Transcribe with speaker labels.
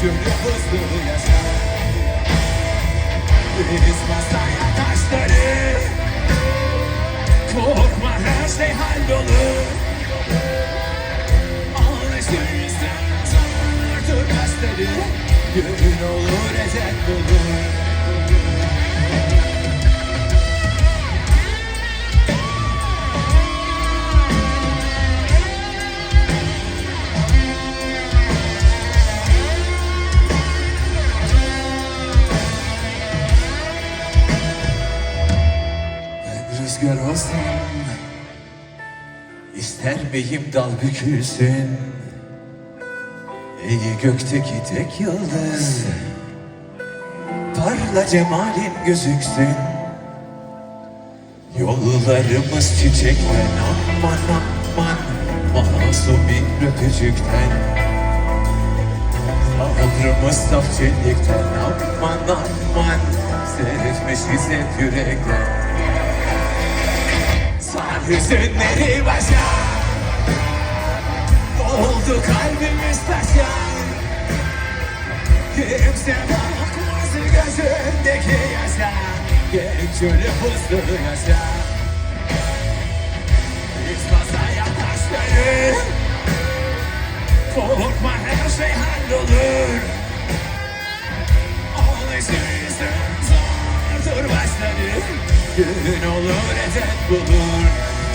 Speaker 1: türlü hızlı yaşa Biz masaya taşları. Korkma her şey hallolur Alışırsın zordur başları Gün olur ecel bulur rüzgar olsam İster miyim dal bükülsün. Ey gökteki tek yıldız. Parla cemalin gözüksün. Yollarımız çiçekten Aman aman Masum bir öpücükten. Sabrımız saf çellikten Aman aman Seyretmişiz hep yürekten hüzünleri başa. Oldu kalbimiz taşa. Kimse bakmaz gözündeki yaşa. Genç ölü hızlı yaşa. Biz masaya taşları Korkma her şey hallolur. Alışırsın zordur başları. Gün olur ecel bulur